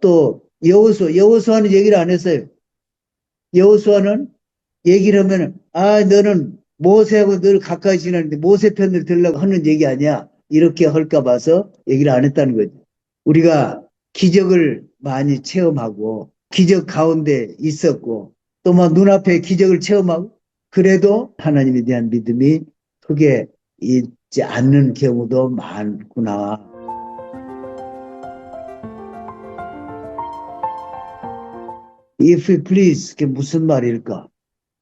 또 여호수 여호수아는 얘기를 안 했어요. 여호수아는 얘기를 하면은 아 너는 모세하고 늘 가까이 지내는데 모세 편을 들려고 하는 얘기 아니야. 이렇게 할까 봐서 얘기를 안 했다는 거죠. 우리가 기적을 많이 체험하고 기적 가운데 있었고 또 막 눈앞에 기적을 체험하고 그래도 하나님에 대한 믿음이 크게 있지 않는 경우도 많구나. If you please, 그게 무슨 말일까?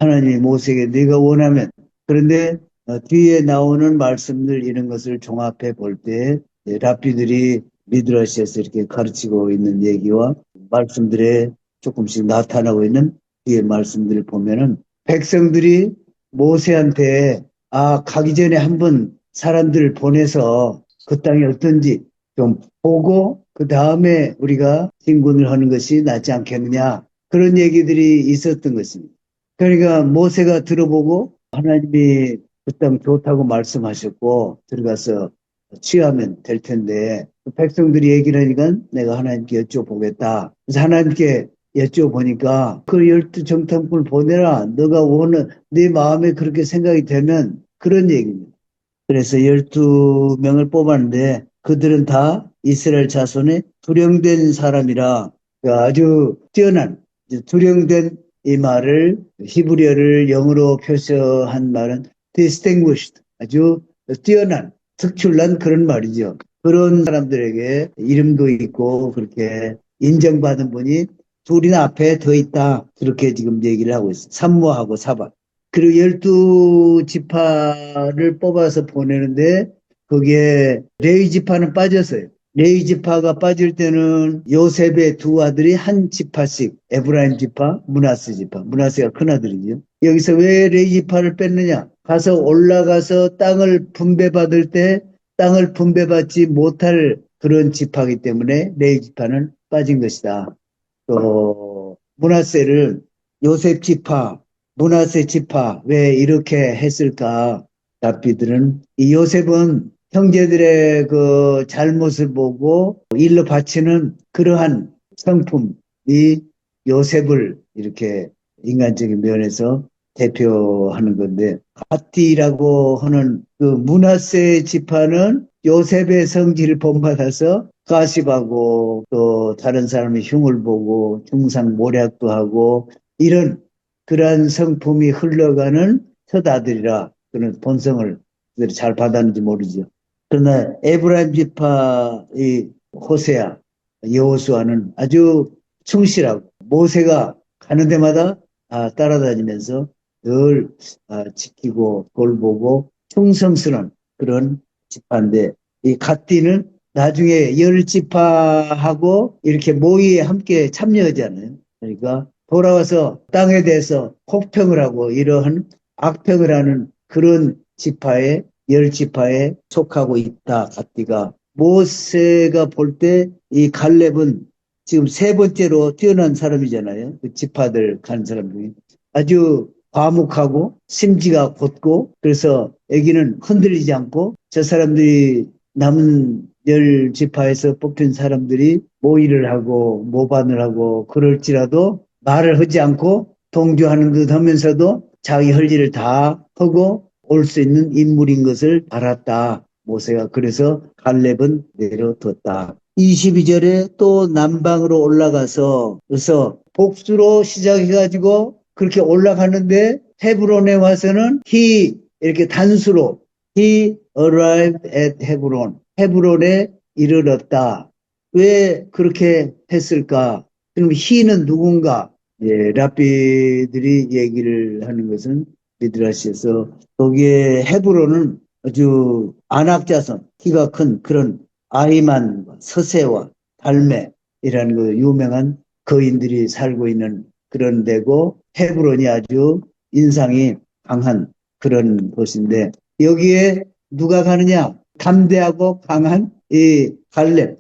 하나님이 모세에게 네가 원하면 그런데 어, 뒤에 나오는 말씀들 이런 것을 종합해 볼때 예, 랍비들이 미드라시에서 이렇게 가르치고 있는 얘기와 말씀들에 조금씩 나타나고 있는 뒤에 말씀들을 보면은 백성들이 모세한테 아 가기 전에 한번 사람들을 보내서 그 땅이 어떤지 좀 보고 그 다음에 우리가 진군을 하는 것이 낫지 않겠느냐 그런 얘기들이 있었던 것입니다. 그러니까 모세가 들어보고 하나님이 그 땅 좋다고 말씀하셨고 들어가서 취하면 될 텐데 백성들이 얘기를 하니까 내가 하나님께 여쭤보겠다. 그래서 하나님께 여쭤보니까 그 열두 정탐꾼을 보내라. 너가 원하는 네 마음에 그렇게 생각이 되면 그런 얘기입니다. 그래서 열두 명을 뽑았는데 그들은 다 이스라엘 자손의 두령된 사람이라 아주 뛰어난 두령된 이 말을 히브리어를 영어로 표시한 말은 distinguished 아주 뛰어난 특출난 그런 말이죠. 그런 사람들에게 이름도 있고 그렇게 인정받은 분이 둘이나 앞에 더 있다. 그렇게 지금 얘기를 하고 있어요. 산모하고 사바. 그리고 열두 지파를 뽑아서 보내는데 거기에 레이 지파는 빠졌어요. 레이 지파가 빠질 때는 요셉의 두 아들이 한 지파씩 에브라임 지파, 문하스 지파. 문하스가 큰 아들이죠. 여기서 왜 레이 지파를 뺐느냐? 가서 올라가서 땅을 분배받을 때 땅을 분배받지 못할 그런 지파이기 때문에 레이 지파는 빠진 것이다. 또 문하세를 요셉 지파, 문하세 지파 왜 이렇게 했을까? 답비들은 이 요셉은 형제들의 그 잘못을 보고 일러 바치는 그러한 성품이 요셉을 이렇게 인간적인 면에서 대표하는 건데 가띠라고 하는 그 문하세 지파는 요셉의 성질을 본받아서 가십하고 또 다른 사람의 흉을 보고 중상 모략도 하고 이런 그러한 성품이 흘러가는 첫 아들이라 그런 본성을 잘 받았는지 모르죠. 그러나 에브라임 지파의 호세야 여호수아는 아주 충실하고 모세가 가는 데마다 아, 따라다니면서 늘 아, 지키고 돌보고 충성스러운 그런 지파인데 이 갓디는 나중에 열 지파하고 이렇게 모의에 함께 참여하잖아요. 그러니까 돌아와서 땅에 대해서 혹평을 하고 이러한 악평을 하는 그런 지파에 열 지파에 속하고 있다. 갓디가 모세가 볼 때 이 갈렙은 지금 세 번째로 뛰어난 사람이잖아요. 그 지파들 간 사람 중에 아주 과묵하고 심지가 곧고 그래서 애기는 흔들리지 않고 저 사람들이 남은 열 지파에서 뽑힌 사람들이 모의를 하고 모반을 하고 그럴지라도 말을 하지 않고 동조하는 듯 하면서도 자기 할 일을 다 하고 올 수 있는 인물인 것을 알았다. 모세가 그래서 갈렙은 내려뒀다. 22절에 또 남방으로 올라가서 그래서 복수로 시작해가지고 그렇게 올라가는데 헤브론에 와서는 he 이렇게 단수로 he arrived at Hebron 헤브론에 이르렀다. 왜 그렇게 했을까? 그럼 he는 누군가? 예, 랍비들이 얘기를 하는 것은 미드라시에서 거기에 헤브론은 아주 안악자손 키가 큰 그런 아이만 서세와 달메이라는 그 유명한 거인들이 살고 있는 그런 데고 헤브론이 아주 인상이 강한 그런 곳인데 여기에 누가 가느냐? 담대하고 강한 이 갈렙.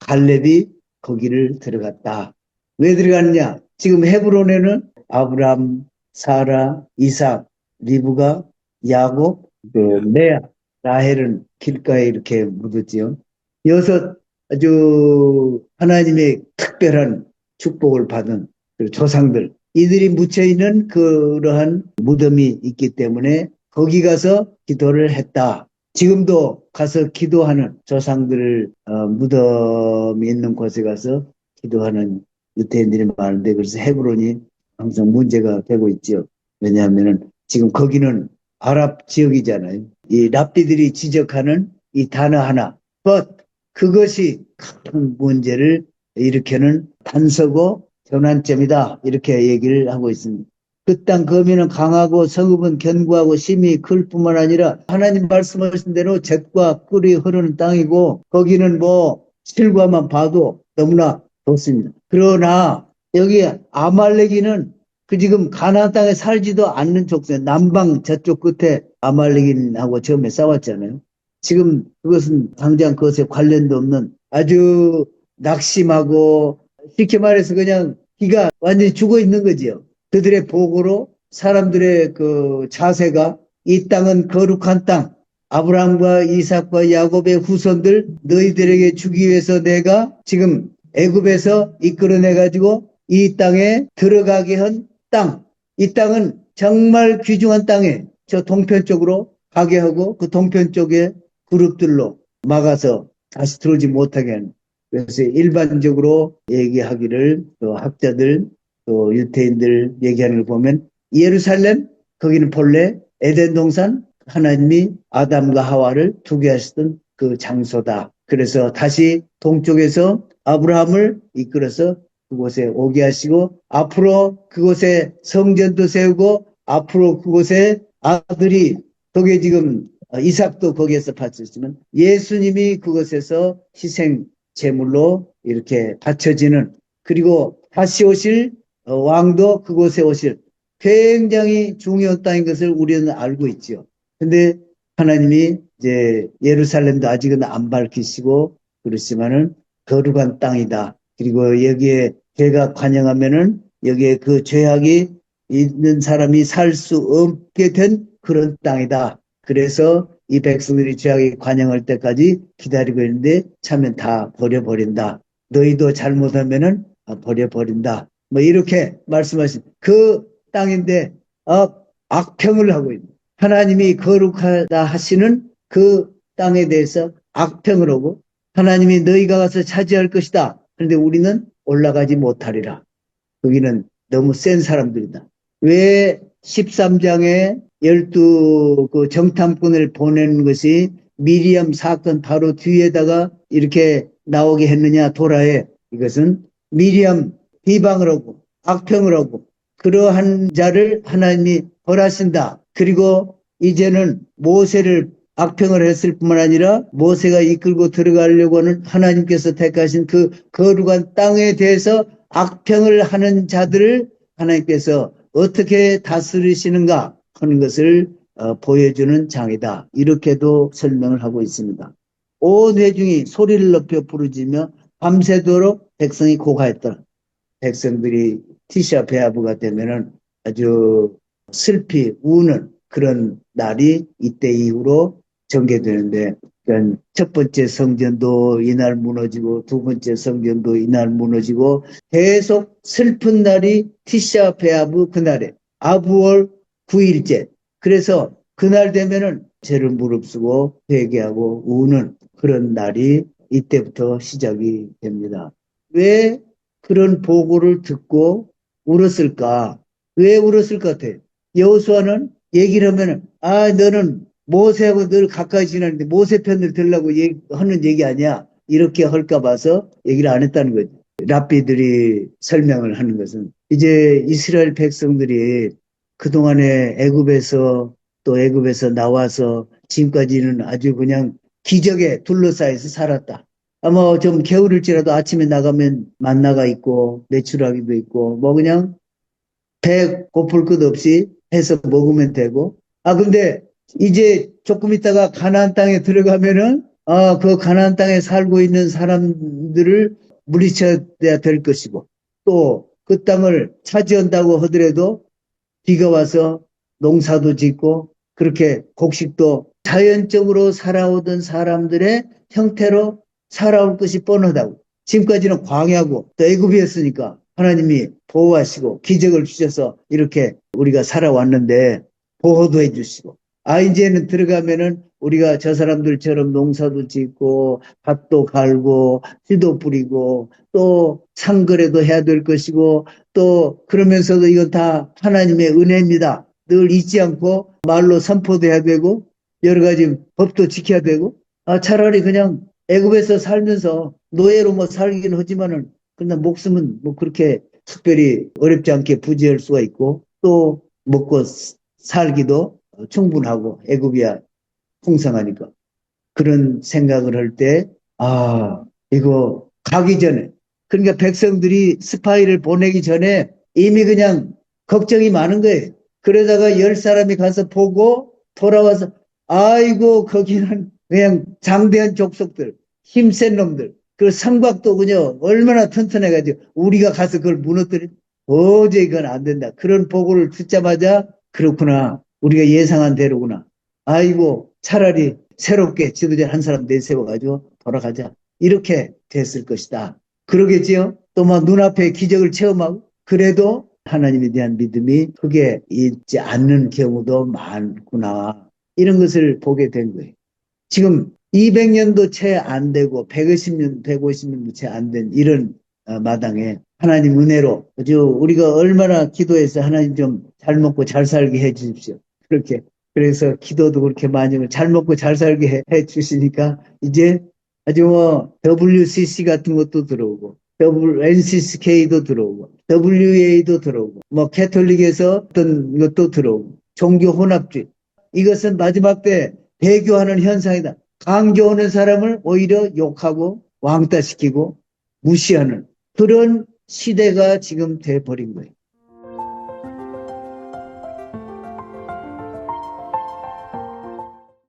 갈렙이 거기를 들어갔다. 왜 들어갔느냐? 지금 헤브론에는 아브람, 사라, 이삭, 리브가, 야곱, 그 레아, 라헬은 길가에 이렇게 묻었지요. 여섯 아주 하나님의 특별한 축복을 받은 그 조상들 이들이 묻혀 있는 그러한 무덤이 있기 때문에 거기 가서 기도를 했다. 지금도 가서 기도하는 조상들 어, 무덤이 있는 곳에 가서 기도하는 유태인들이 많은데 그래서 헤브론이 항상 문제가 되고 있죠. 왜냐하면은 지금 거기는 아랍 지역이잖아요. 이 랍비들이 지적하는 이 단어 하나, but 그것이 큰 문제를 일으키는 단서고 전환점이다 이렇게 얘기를 하고 있습니다. 그 땅 거민은 강하고 성읍은 견고하고 심이 클 뿐만 아니라 하나님 말씀하신 대로 잿과 꿀이 흐르는 땅이고 거기는 뭐 실과만 봐도 너무나 좋습니다. 그러나 여기 아말렉이는 그 지금 가나안 땅에 살지도 않는 족속 남방 저쪽 끝에 아말렉인하고 처음에 싸웠잖아요. 지금 그것은 당장 그것에 관련도 없는 아주 낙심하고 쉽게 말해서 그냥 기가 완전히 죽어 있는 거지요. 그들의 보고로 사람들의 그 자세가 이 땅은 거룩한 땅, 아브라함과 이삭과 야곱의 후손들 너희들에게 주기 위해서 내가 지금 애굽에서 이끌어내 가지고 이 땅에 들어가게 한 땅. 이 땅은 정말 귀중한 땅에 저 동편 쪽으로 가게 하고 그 동편 쪽에 그룹들로 막아서 다시 들어오지 못하게 하는. 그래서 일반적으로 얘기하기를 또 학자들 또 유태인들 얘기하는 걸 보면 예루살렘 거기는 본래 에덴 동산 하나님이 아담과 하와를 두게 하셨던 그 장소다. 그래서 다시 동쪽에서 아브라함을 이끌어서 그곳에 오게 하시고 앞으로 그곳에 성전도 세우고 앞으로 그곳에 아들이 거기에 지금 이삭도 거기에서 바쳤지만 예수님이 그곳에서 희생 제물로 이렇게 바쳐지는 그리고 다시 오실 어, 왕도 그곳에 오실 굉장히 중요한 땅인 것을 우리는 알고 있지요. 근데 하나님이 이제 예루살렘도 아직은 안 밝히시고 그렇지만은 거룩한 땅이다. 그리고 여기에 죄가 관영하면은 여기에 그 죄악이 있는 사람이 살 수 없게 된 그런 땅이다. 그래서 이 백성들이 죄악이 관영할 때까지 기다리고 있는데 차면 다 버려버린다. 너희도 잘못하면은 버려버린다. 뭐 이렇게 말씀하신 그 땅인데 어, 악평을 하고 있는 하나님이 거룩하다 하시는 그 땅에 대해서 악평을 하고 하나님이 너희가 가서 차지할 것이다. 그런데 우리는 올라가지 못하리라. 거기는 너무 센 사람들이다. 왜 13장에 12그 정탐꾼을 보낸 것이 미리암 사건 바로 뒤에다가 이렇게 나오게 했느냐 도라에 이것은 미리암 비방을 하고 악평을 하고 그러한 자를 하나님이 벌하신다. 그리고 이제는 모세를 악평을 했을 뿐만 아니라 모세가 이끌고 들어가려고 하는 하나님께서 택하신 그 거룩한 땅에 대해서 악평을 하는 자들을 하나님께서 어떻게 다스리시는가 하는 것을 어, 보여주는 장이다. 이렇게도 설명을 하고 있습니다. 온 회중이 소리를 높여 부르짖며 밤새도록 백성이 고가했더라. 백성들이 티샤 베아부가 되면은 아주 슬피 우는 그런 날이 이때 이후로 전개되는데 그러니까 첫 번째 성전도 이날 무너지고 두 번째 성전도 이날 무너지고 계속 슬픈 날이 티샤 베아부 그날에 아부월 9일째 그래서 그날 되면은 죄를 무릅쓰고 회개하고 우는 그런 날이 이때부터 시작이 됩니다. 왜 그런 보고를 듣고 울었을까? 왜 울었을 것 같아요? 여호수아는 얘기를 하면은 아 너는 모세하고 늘 가까이 지내는데 모세 편을 들라고 하는 얘기 아니야? 이렇게 할까 봐서 얘기를 안 했다는 거죠. 랍비들이 설명을 하는 것은 이제 이스라엘 백성들이 그동안에 애굽에서 또 애굽에서 나와서 지금까지는 아주 그냥 기적에 둘러싸여서 살았다. 아마 좀 게으를지라도 아침에 나가면 만나가 있고 매출하기도 있고 뭐 그냥 배 고플 것 없이 해서 먹으면 되고 아 근데 이제 조금 있다가 가나안 땅에 들어가면은 아 그 가나안 땅에 살고 있는 사람들을 물리쳐야 될 것이고 또 그 땅을 차지한다고 하더라도 비가 와서 농사도 짓고 그렇게 곡식도 자연적으로 살아오던 사람들의 형태로 살아올 것이 뻔하다고. 지금까지는 광야고 또 애굽이었으니까 하나님이 보호하시고 기적을 주셔서 이렇게 우리가 살아왔는데 보호도 해주시고 아 이제는 들어가면은 우리가 저 사람들처럼 농사도 짓고 밭도 갈고 씨도 뿌리고 또 상거래도 해야 될 것이고 또 그러면서도 이건 다 하나님의 은혜입니다. 늘 잊지 않고 말로 선포도 해야 되고 여러 가지 법도 지켜야 되고 아 차라리 그냥 애굽에서 살면서 노예로 뭐 살긴 하지만은 그냥 목숨은 뭐 그렇게 특별히 어렵지 않게 부지할 수가 있고 또 먹고 살기도 충분하고 애굽이야 풍성하니까 그런 생각을 할 때 아 이거 가기 전에 그러니까 백성들이 스파이를 보내기 전에 이미 그냥 걱정이 많은 거예요. 그러다가 열 사람이 가서 보고 돌아와서 아이고 거기는 그냥 장대한 족속들 힘센 놈들 그 성곽도 그냥 얼마나 튼튼해가지고 우리가 가서 그걸 무너뜨리 어제 이건 안 된다. 그런 보고를 듣자마자 그렇구나. 우리가 예상한 대로구나. 아이고 차라리 새롭게 지도자 한 사람 내세워가지고 돌아가자. 이렇게 됐을 것이다. 그러겠지요? 또 막 눈앞에 기적을 체험하고 그래도 하나님에 대한 믿음이 크게 있지 않는 경우도 많구나. 이런 것을 보게 된 거예요. 지금 200년도 채 안 되고 150년, 150년도 채 안 된 이런 어, 마당에 하나님 은혜로 아주 우리가 얼마나 기도해서 하나님 좀 잘 먹고 잘 살게 해 주십시오. 그렇게 그래서 기도도 그렇게 많이 하고 잘 먹고 잘 살게 해, 해 주시니까 이제 아주 뭐 WCC 같은 것도 들어오고 W NCCK도 들어오고 WA도 들어오고 뭐 캐톨릭에서 어떤 것도 들어오고 종교 혼합주의 이것은 마지막 때 배교하는 현상이다. 강교하는 사람을 오히려 욕하고 왕따시키고 무시하는 그런 시대가 지금 돼버린 거예요.